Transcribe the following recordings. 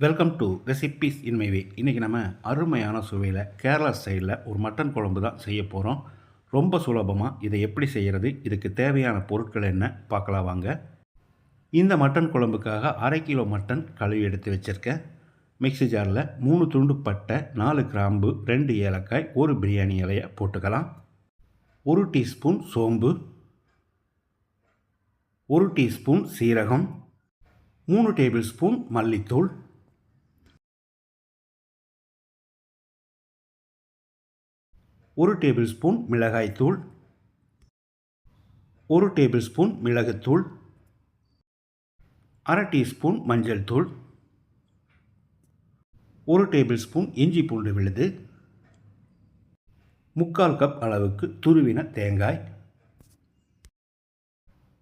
Welcome to recipes in my way இன்றைக்கி நம்ம அருமையான சுவையில் கேரளா ஸ்டைலில் ஒரு மட்டன் குழம்பு தான் செய்ய போகிறோம் ரொம்ப சுலபமாக இதை எப்படி செய்கிறது இதுக்கு தேவையான பொருட்கள் என்ன பார்க்கலாம் வாங்க. இந்த மட்டன் குழம்புக்காக அரை கிலோ மட்டன் கழுவி எடுத்து வச்சுருக்கேன். மிக்ஸி ஜாரில் மூணு துண்டு பட்டை நாலு கிராம்பு ரெண்டு ஏலக்காய் ஒரு பிரியாணி இலையை போட்டுக்கலாம். ஒரு டீஸ்பூன் சோம்பு ஒரு டீஸ்பூன் சீரகம் மூணு டேபிள் ஸ்பூன் மல்லித்தூள் ஒரு டேபிள் ஸ்பூன் மிளகாய்த்தூள். ஒரு டேபிள் ஸ்பூன் மிளகுத்தூள். அரை டீஸ்பூன் மஞ்சள் தூள் ஒரு டேபிள் ஸ்பூன் இஞ்சி பூண்டு விழுது. முக்கால் கப் அளவுக்கு துருவின தேங்காய்.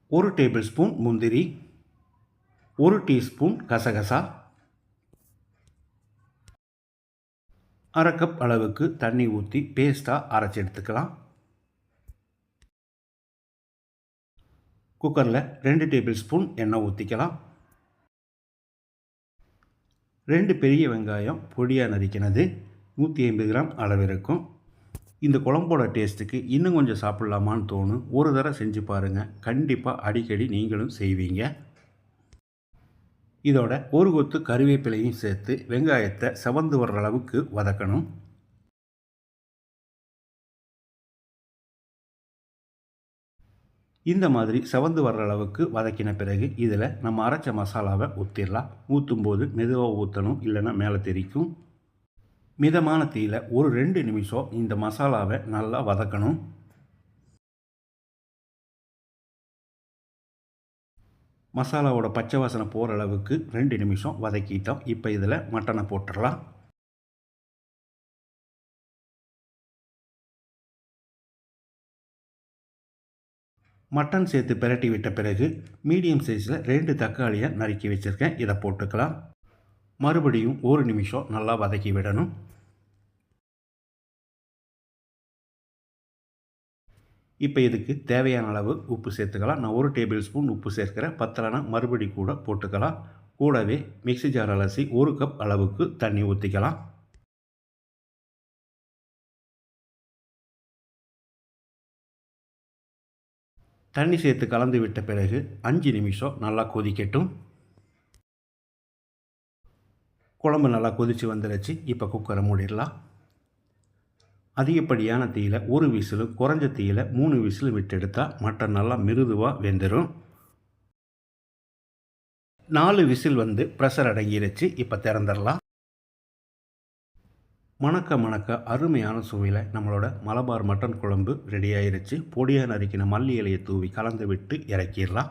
ஒரு டேபிள் ஸ்பூன் முந்திரி. ஒரு டீஸ்பூன் கசகசா. அரை கப் அளவுக்கு தண்ணி ஊற்றி பேஸ்ட்டாக அரைச்சி எடுத்துக்கலாம். குக்கரில் ரெண்டு டேபிள் ஸ்பூன் எண்ணெய் ஊற்றிக்கலாம் ரெண்டு பெரிய வெங்காயம் பொடியாக நறுக்கினது நூற்றி ஐம்பது கிராம் அளவு இருக்கும். இந்த குழம்போட டேஸ்ட்டுக்கு இன்னும் கொஞ்சம் சாப்பிட்லாமான்னு தோணும். ஒரு தடவை செஞ்சு பாருங்கள் கண்டிப்பாக அடிக்கடி நீங்களும் செய்வீங்க. இதோட ஒரு கொத்து கருவேப்பிலையும் சேர்த்து வெங்காயத்தை சவந்து வர்ற அளவுக்கு வதக்கணும். இந்த மாதிரி சவந்து வர்ற அளவுக்கு வதக்கின பிறகு இதில் நம்ம அரைச்ச மசாலாவை ஊற்றிடலாம் ஊற்றும் போது மெதுவாக ஊற்றணும் இல்லைன்னா மேலே தெரிக்கும். மிதமான தீயில் ஒரு ரெண்டு நிமிஷம் இந்த மசாலாவை நல்லா வதக்கணும். மசாலாவோட பச்சை வாசனை போகிற அளவுக்கு ரெண்டு நிமிஷம் வதக்கிட்டோம். இப்போ இதில் மட்டனை போட்டுடலாம். மட்டன் சேர்த்து பிரட்டி விட்ட பிறகு மீடியம் சைஸில் ரெண்டு தக்காளியை நறுக்கி வச்சுருக்கேன். இதை போட்டுக்கலாம். மறுபடியும் ஒரு நிமிஷம் நல்லா வதக்கி விடணும். இப்போ இதுக்கு தேவையான அளவு உப்பு சேர்த்துக்கலாம். நான் ஒரு டேபிள் ஸ்பூன் உப்பு சேர்க்கிறேன். பத்தலைனா மறுபடி கூட போட்டுக்கலாம். கூடவே மிக்ஸி ஜார் அலசி ஒரு கப் அளவுக்கு தண்ணி ஊற்றிக்கலாம் தண்ணி சேர்த்து கலந்து விட்ட பிறகு அஞ்சு நிமிஷம் நல்லா கொதிக்கட்டும். குழம்பு நல்லா கொதித்து வந்துடுச்சு இப்போ குக்கரை மூடிடலாம். அதிகப்படியான தீயில் ஒரு விசிலு குறைஞ்ச தீயில் மூணு விசில் விட்டெடுத்தால் மட்டன் நல்லா மிருதுவாக வெந்துடும் நாலு விசில் வந்து ப்ரெஷர் அடங்கிருச்சு இப்போ திறந்துடலாம். மணக்க மணக்க அருமையான சுவையில் நம்மளோட மலபார் மட்டன் குழம்பு ரெடி ஆயிருச்சு. பொடியாக நறுக்கின மல்லி இலையை தூவி கலந்து விட்டு இறக்கிடலாம்.